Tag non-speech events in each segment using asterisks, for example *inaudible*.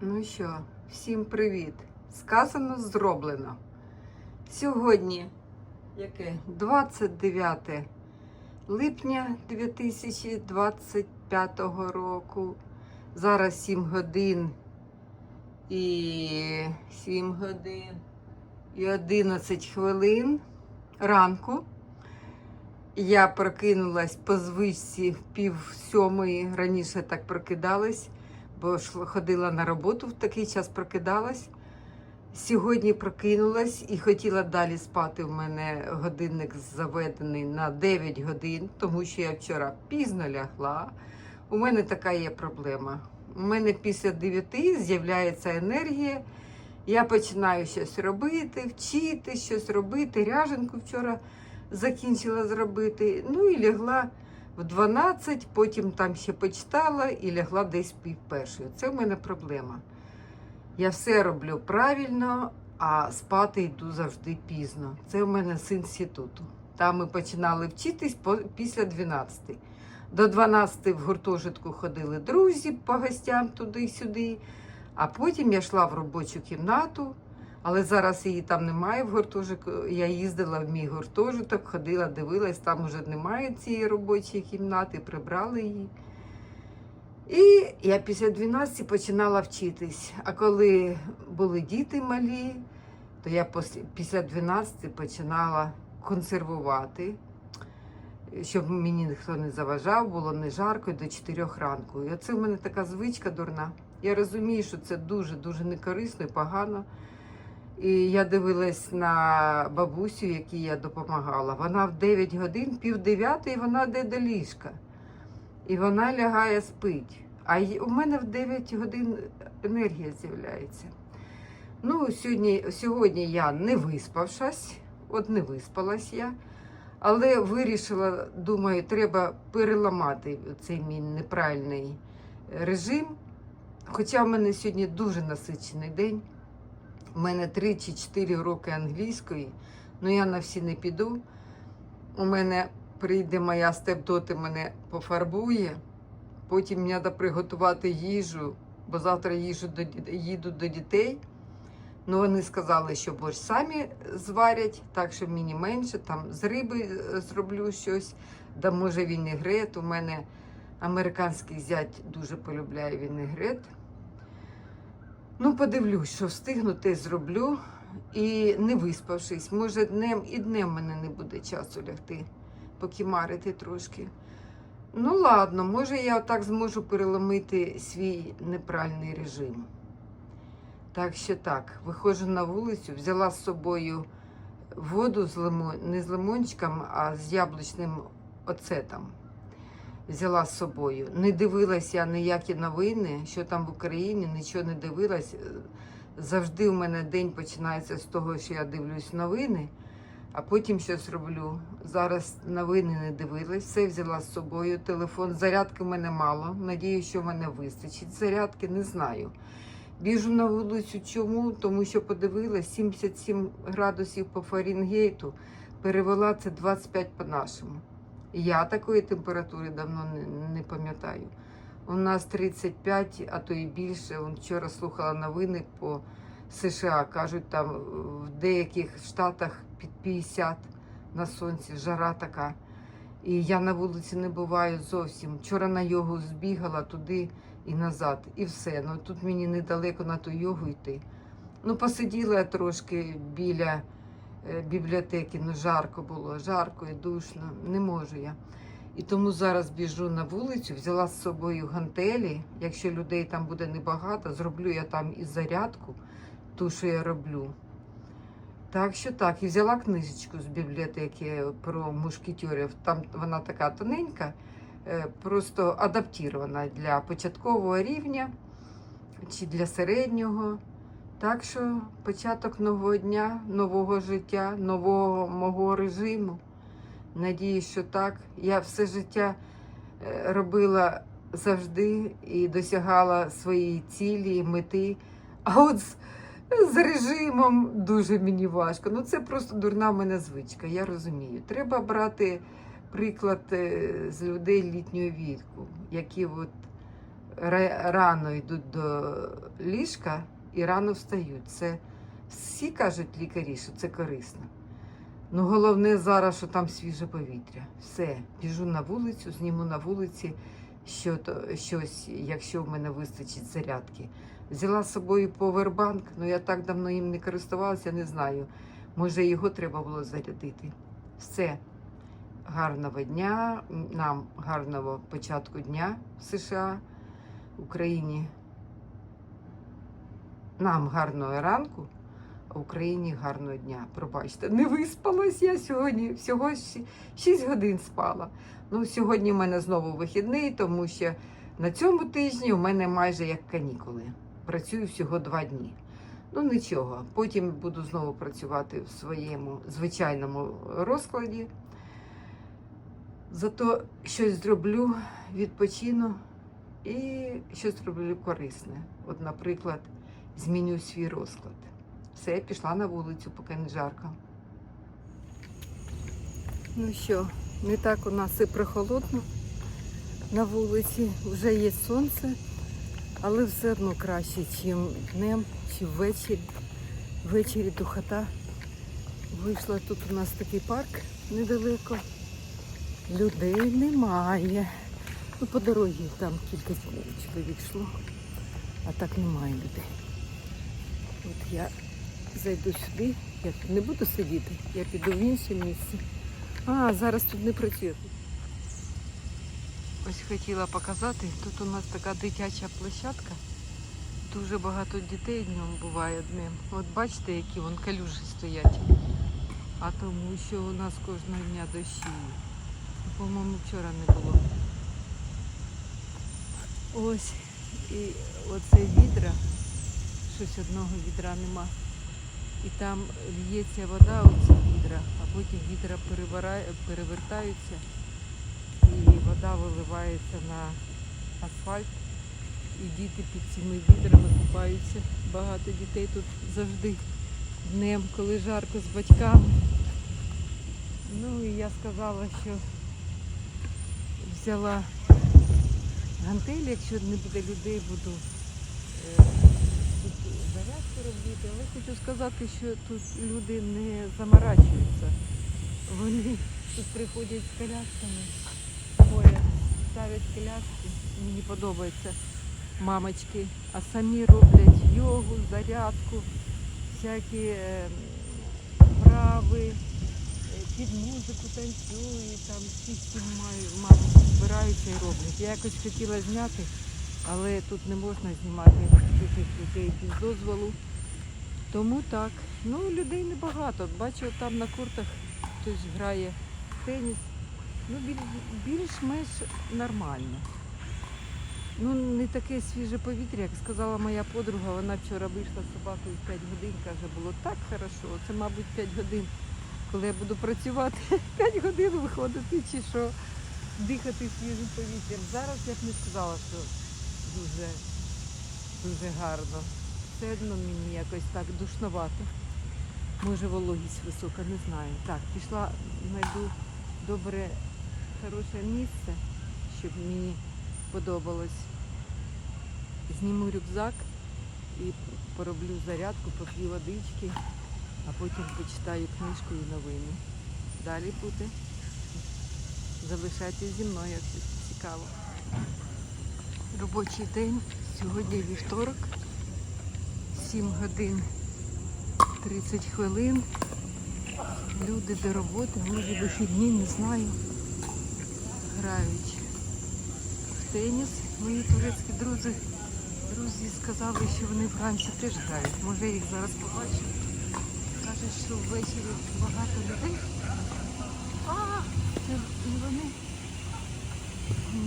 Ну що, всім привіт! Сказано, зроблено. Сьогодні яке? 29 липня 2025 року. Зараз 7 годин і 7 годин і 11 хвилин ранку. Я прокинулась по звичці в пів сьомої, раніше так прокидалась бо ходила на роботу в такий час прокидалась. Сьогодні прокинулась і хотіла далі спати. У мене годинник заведений на 9 годин, тому що я вчора пізно лягла. У мене така є проблема. У мене після 9 з'являється енергія. Я починаю щось робити, вчити, щось робити. Ряженку вчора закінчила зробити. Ну і лягла в 12, потім там ще почитала і лягла десь пів першої. Це в мене проблема. Я все роблю правильно, а спати йду завжди пізно. Це в мене з інституту. Там ми починали вчитись після 12. До 12 в гуртожитку ходили друзі по гостям туди-сюди. А потім я йшла в робочу кімнату, але зараз її там немає в гуртожитку. Я їздила в мій гуртожиток, ходила, дивилась, там уже немає цієї робочої кімнати, прибрали її. І я після 12 починала вчитись. А коли були діти малі, то я після 12 починала консервувати, щоб мені ніхто не заважав, було не жарко до 4 ранку. І оце в мене така звичка дурна. Я розумію, що це дуже-дуже некорисно і погано. І я дивилась на бабусю, якій я допомагала. Вона в 9 годин, пів дев'ятої, вона йде до ліжка. І вона лягає спить. А у мене в 9 годин енергія з'являється. Ну, сьогодні, сьогодні я не виспавшась, от не виспалась я, але вирішила, думаю, треба переламати цей мій неправильний режим. Хоча в мене сьогодні дуже насичений день. У мене 3 чи 4 уроки англійської, ну я на всі не піду. У мене прийде моя степдоти, мене пофарбує. Потім треба приготувати їжу, бо завтра їжу до, їду до дітей. Ну, вони сказали, що борщ самі зварять, так що мені менше, там з риби е, зроблю щось, да може вінегрет. У мене американський зять дуже полюбляє вінегрет. Ну, подивлюсь, що встигну, те зроблю. І не виспавшись, може, днем і днем мене не буде часу лягти, покімарити трошки. Ну, ладно, може, я так зможу переломити свій неправильний режим. Так що так, виходжу на вулицю, взяла з собою воду з лимон, не з лимончиком, а з яблучним оцетом. Взяла з собою. Не дивилася ніякі новини, що там в Україні, нічого не дивилась. Завжди у мене день починається з того, що я дивлюсь новини, а потім щось роблю. Зараз новини не дивилась, все взяла з собою. Телефон, зарядки в мене мало. Надію, що в мене вистачить. Зарядки не знаю. Біжу на вулицю. Чому? Тому що подивилась 77 градусів по Фаренгейту, перевела це 25 по-нашому. Я такої температури давно не, не пам'ятаю. У нас 35, а то і більше. Вчора слухала новини по США. Кажуть, там в деяких штатах під 50 на сонці, жара така. І я на вулиці не буваю зовсім. Вчора на йогу збігала туди і назад, і все. Ну тут мені недалеко на ту йогу йти. Ну, посиділа я трошки біля е, бібліотеки, ну жарко було, жарко і душно, не можу я. І тому зараз біжу на вулицю, взяла з собою гантелі. Якщо людей там буде небагато, зроблю я там і зарядку, ту, що я роблю. Так що так, і взяла книжечку з бібліотеки про мушкетерів. Там вона така тоненька, е, просто адаптована для початкового рівня чи для середнього. Так що початок нового дня, нового життя, нового мого режиму. Надіюсь, що так. Я все життя е, робила завжди і досягала своєї цілі, мети. А от з, з режимом дуже мені важко. Ну це просто дурна в мене звичка, я розумію. Треба брати приклад е, з людей літнього віку, які от рано йдуть до ліжка і рано встають. Це всі кажуть лікарі, що це корисно. Ну, головне зараз, що там свіже повітря. Все, біжу на вулицю, зніму на вулиці що щось, якщо в мене вистачить зарядки. Взяла з собою повербанк, але я так давно їм не користувалася, не знаю. Може, його треба було зарядити. Все. Гарного дня, нам гарного початку дня в США, Україні. Нам гарного ранку, а Україні гарного дня. Пробачте, не виспалась я сьогодні. Всього 6 годин спала. Ну, сьогодні в мене знову вихідний, тому що на цьому тижні у мене майже як канікули. Працюю всього два дні. Ну нічого, потім буду знову працювати в своєму звичайному розкладі. Зато щось зроблю, відпочину і щось зроблю корисне. От, наприклад, зміню свій розклад. Все, пішла на вулицю, поки не жарко. Ну що, не так у нас і прохолодно на вулиці, вже є сонце, але все одно краще, ніж днем чи ввечері. Ввечері духота. Вийшла тут у нас такий парк недалеко. Людей немає. Ну, по дорозі там кілька чоловік йшло, а так немає людей. От я зайду сюди, я не буду сидіти, я піду в інше місце. А, зараз тут не працює. Ось хотіла показати, тут у нас така дитяча площадка. Дуже багато дітей днем буває днем. От бачите, які вон калюжі стоять. А тому що у нас кожного дня дощі. По-моєму, вчора не було. Ось і оце відра. Щось одного відра нема. І там л'ється вода у ці відра, а потім відра перевертаються і вода виливається на асфальт. І діти під цими відрами купаються. Багато дітей тут завжди днем, коли жарко з батьками. Ну і я сказала, що взяла гантель, якщо не буде людей, буду е, зарядку робити. Але хочу сказати, що тут люди не заморачуються. Вони тут приходять з колясками, поряд ставлять коляски. Мені подобається мамочки, а самі роблять йогу, зарядку, всякі е, вправи, е, під музику танцюють, там всі всі мають- мабуть, збираються і роблять. Я якось хотіла зняти, але тут не можна знімати чужих людей без дозволу. Тому так. Ну, людей небагато. Бачу, там на куртах хтось грає в теніс. Ну, більш-менш нормально. Ну, не таке свіже повітря, як сказала моя подруга, вона вчора вийшла з собакою 5 годин, каже, було так хорошо. Це, мабуть, 5 годин, коли я буду працювати, *laughs* 5 годин виходити чи що, дихати свіжим повітрям. Зараз я б не сказала, що дуже, дуже гарно. Все одно мені якось так душновато. Може вологість висока, не знаю. Так, пішла, знайду добре, хороше місце, щоб мені подобалось. Зніму рюкзак і пороблю зарядку, поп'ю водички, а потім почитаю книжку і новини. Далі буде. Залишайтесь зі мною, якщо цікаво. Робочий день. Сьогодні вівторок. 7 годин 30 хвилин. Люди до роботи, може вихідні, не знаю. Грають в теніс. Мої турецькі друзі, друзі сказали, що вони вранці теж грають. Може я їх зараз побачу. Кажуть, що ввечері багато людей. А, це не вони.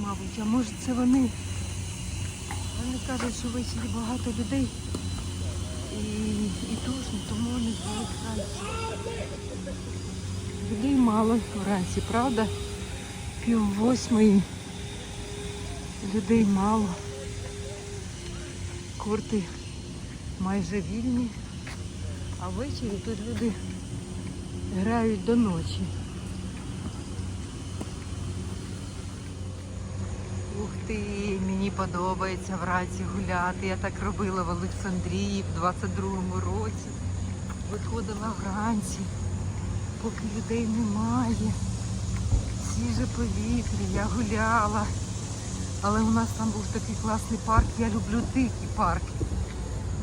Мабуть, а може це вони. Вони кажуть, що ввечері багато людей і, і душно, тому вони грають вранці. Людей мало вранці, правда? Пів восьмої. Людей мало. Корти майже вільні. А ввечері тут люди грають до ночі. Гуляти. Мені подобається вранці гуляти. Я так робила в Олександрії в 22-му році. Виходила вранці, поки людей немає. Свіже повітря, я гуляла. Але у нас там був такий класний парк. Я люблю дикі парки.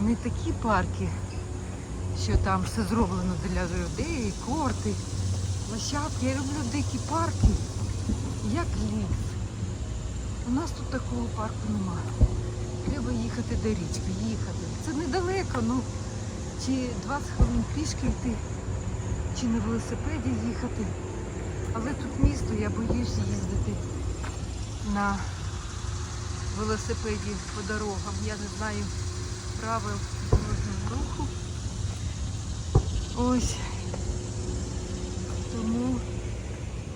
Не такі парки, що там все зроблено для людей, корти, площадки. Я люблю дикі парки, як ліс. У нас тут такого парку немає. Треба їхати до річки, їхати. Це недалеко, ну чи 20 хвилин пішки йти, чи на велосипеді їхати. Але тут місто, я боюсь їздити на велосипеді по дорогам. Я не знаю правил дорожнього руху. Ось. Тому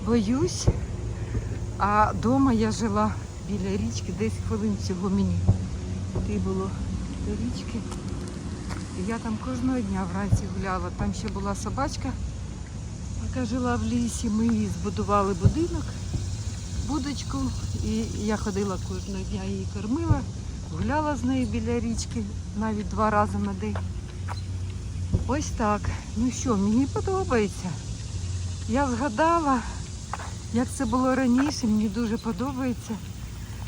боюсь. А вдома я жила біля річки, 10 хвилин всього мені. Йти було до річки. Я там кожного дня вранці гуляла. Там ще була собачка, яка жила в лісі. Ми їй збудували будинок, будочку. І я ходила кожного дня її кормила, гуляла з нею біля річки навіть два рази на день. Ось так. Ну що, мені подобається. Я згадала, як це було раніше, мені дуже подобається.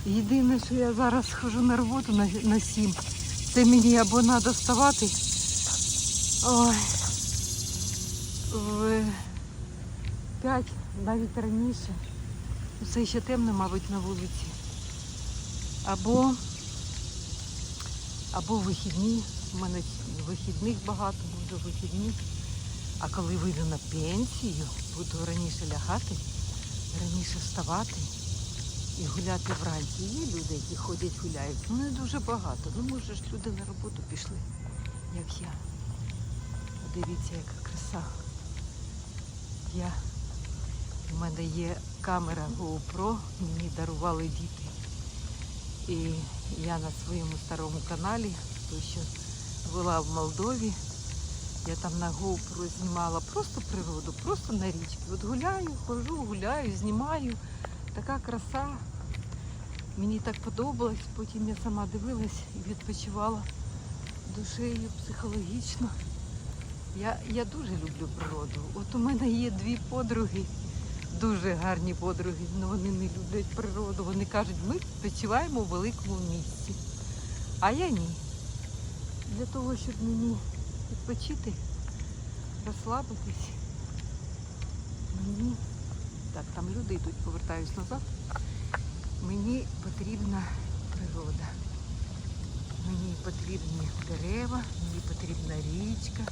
Єдине, що я зараз хожу на роботу на, на 7. Це мені або треба вставати. Ой. В 5, навіть раніше. Це ще темно, мабуть, на вулиці. Або, або вихідні. У мене вихідних багато буде вихідних. А коли вийду на пенсію, буду раніше лягати, раніше вставати і гуляти вранці. Є люди, які ходять, гуляють. Ну не дуже багато. Ну, може ж люди на роботу пішли, як я. Подивіться, яка краса. Я у мене є камера GoPro, мені дарували діти. І я на своєму старому каналі, той, що була в Молдові, я там на GoPro знімала просто природу, просто на річці. От гуляю, хожу, гуляю, знімаю. Така краса. Мені так подобалось, потім я сама дивилась і відпочивала душею психологічно. Я, я дуже люблю природу. От у мене є дві подруги, дуже гарні подруги, але вони не люблять природу. Вони кажуть, ми відпочиваємо у великому місті. А я ні. Для того, щоб мені відпочити, розслабитись, мені, так, там люди йдуть, повертаюсь назад. Мені потрібна природа. Мені потрібні дерева, мені потрібна річка.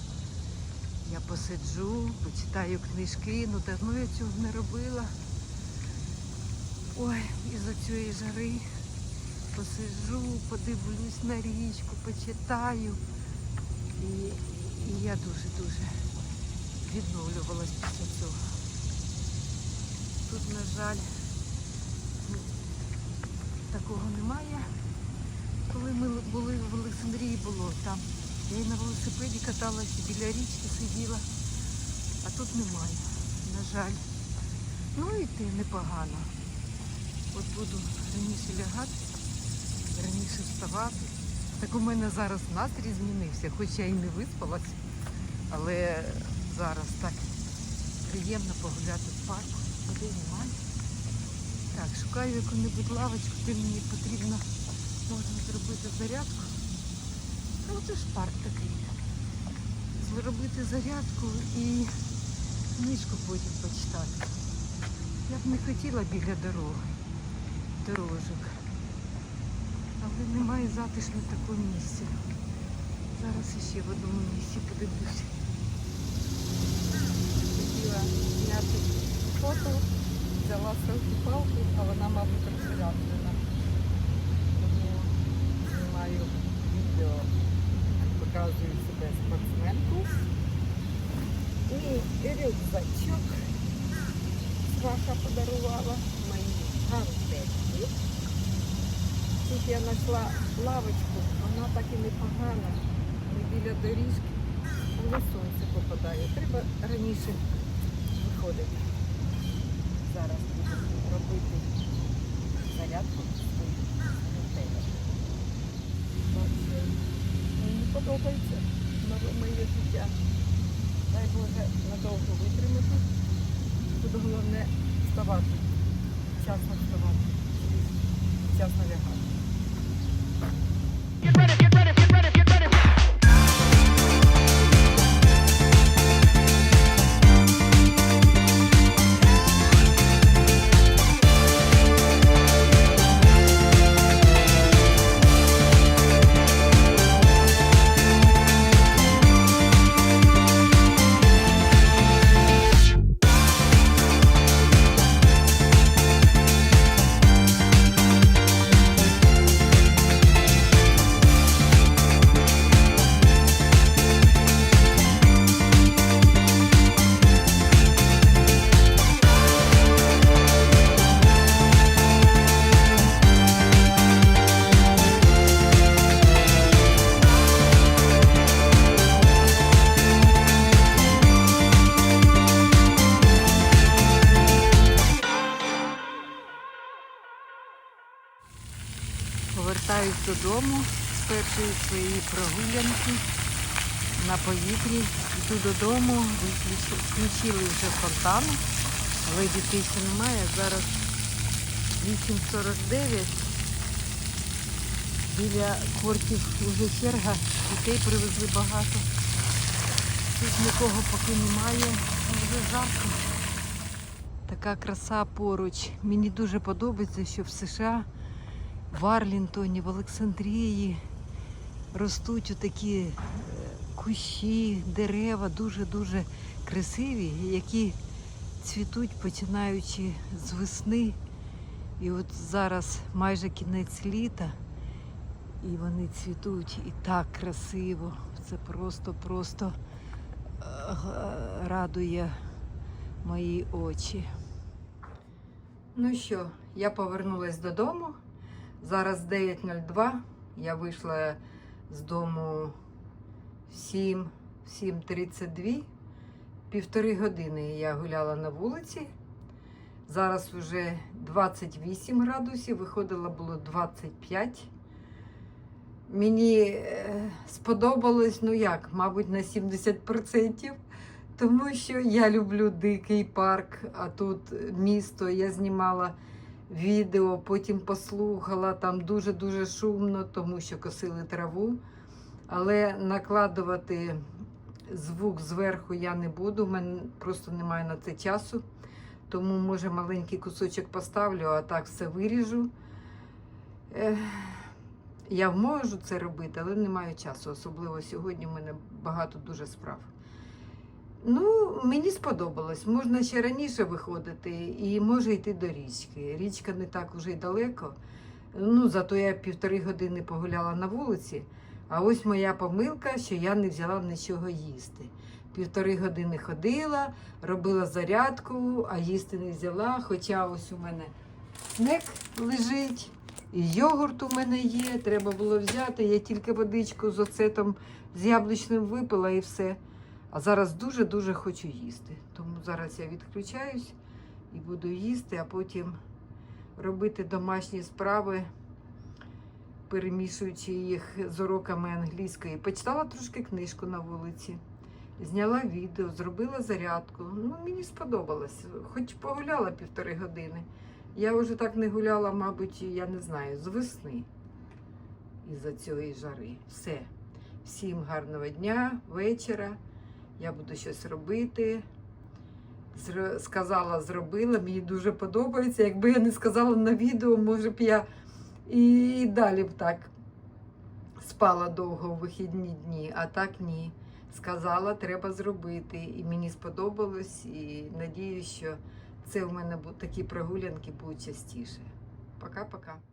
Я посиджу, почитаю книжки, ну давно я цього не робила. Ой, із-за цієї жари посиджу, подивлюсь на річку, почитаю. І, і я дуже-дуже відновлювалась після цього. Тут, на жаль, такого немає. Коли ми були в Олександрії було там. Я і на велосипеді каталася, біля річки сиділа, а тут немає, на жаль. Ну і ти непогано. От буду раніше лягати, раніше вставати. Так у мене зараз настрій змінився, хоч я і не виспалась, але зараз так приємно погуляти в парку. Так, шукаю яку-небудь лавочку, де мені потрібно можна зробити зарядку. Ну, це ж парк такий. Зробити зарядку і книжку потім почитати. Я б не хотіла біля дороги, дорожок. Але немає затишного такого місця. Зараз іще в одному місці подивлюся. Хотіла зняти фото, взяла селфі-палку, а вона, мабуть, розряджена. Тому знімаю відео показую себе спортсменку. І рюкзачок сваха подарувала мої гантельки. Тут я знайшла лавочку, вона так і непогана, не біля доріжки, але сонце попадає. Треба раніше виходити зараз буду робити зарядку своїх готелях. Мені подобається моє життя. Дай Боже надовго витримати. Буду головне вставати, Часно вставати, Часно лягати. Додому з першої своєї прогулянки на повітрі. Йду додому, включили вже фонтан, але дітей ще немає. Зараз 8.49. Біля кортів вже черга, дітей привезли багато. Тут нікого поки немає, вже жарко. Така краса поруч. Мені дуже подобається, що в США в Арлінтоні, в Олександрії ростуть такі е, кущі, дерева дуже-дуже красиві, які цвітуть починаючи з весни. І от зараз майже кінець літа, і вони цвітуть і так красиво. Це просто-просто е, радує мої очі. Ну що, я повернулась додому. Зараз 9.02. Я вийшла з дому 7, 7.32. Півтори години я гуляла на вулиці. Зараз вже 28 градусів, виходило було 25. Мені е, сподобалось, ну як, мабуть, на 70%. Тому що я люблю дикий парк, а тут місто. Я знімала відео, потім послухала, там дуже-дуже шумно, тому що косили траву. Але накладувати звук зверху я не буду, в мене просто немає на це часу. Тому, може, маленький кусочок поставлю, а так все виріжу. Я можу це робити, але не маю часу. Особливо сьогодні в мене багато дуже справ. Ну, мені сподобалось. Можна ще раніше виходити і може йти до річки. Річка не так уже й далеко. Ну, зато я півтори години погуляла на вулиці. А ось моя помилка, що я не взяла нічого їсти. Півтори години ходила, робила зарядку, а їсти не взяла. Хоча ось у мене снек лежить, і йогурт у мене є. Треба було взяти. Я тільки водичку з оцетом з яблучним випила і все. А зараз дуже-дуже хочу їсти. Тому зараз я відключаюсь і буду їсти, а потім робити домашні справи, перемішуючи їх з уроками англійської. Почитала трошки книжку на вулиці, зняла відео, зробила зарядку. Ну, мені сподобалось. Хоч погуляла півтори години. Я вже так не гуляла, мабуть, я не знаю, з весни із-за цієї жари. Все. Всім гарного дня, вечора. Я буду щось робити. Сказала, зробила, мені дуже подобається. Якби я не сказала на відео, може б я і далі б так спала довго у вихідні дні, а так ні. Сказала, треба зробити. І мені сподобалось, і надіюсь, що це в мене такі прогулянки будуть частіше. Пока-пока.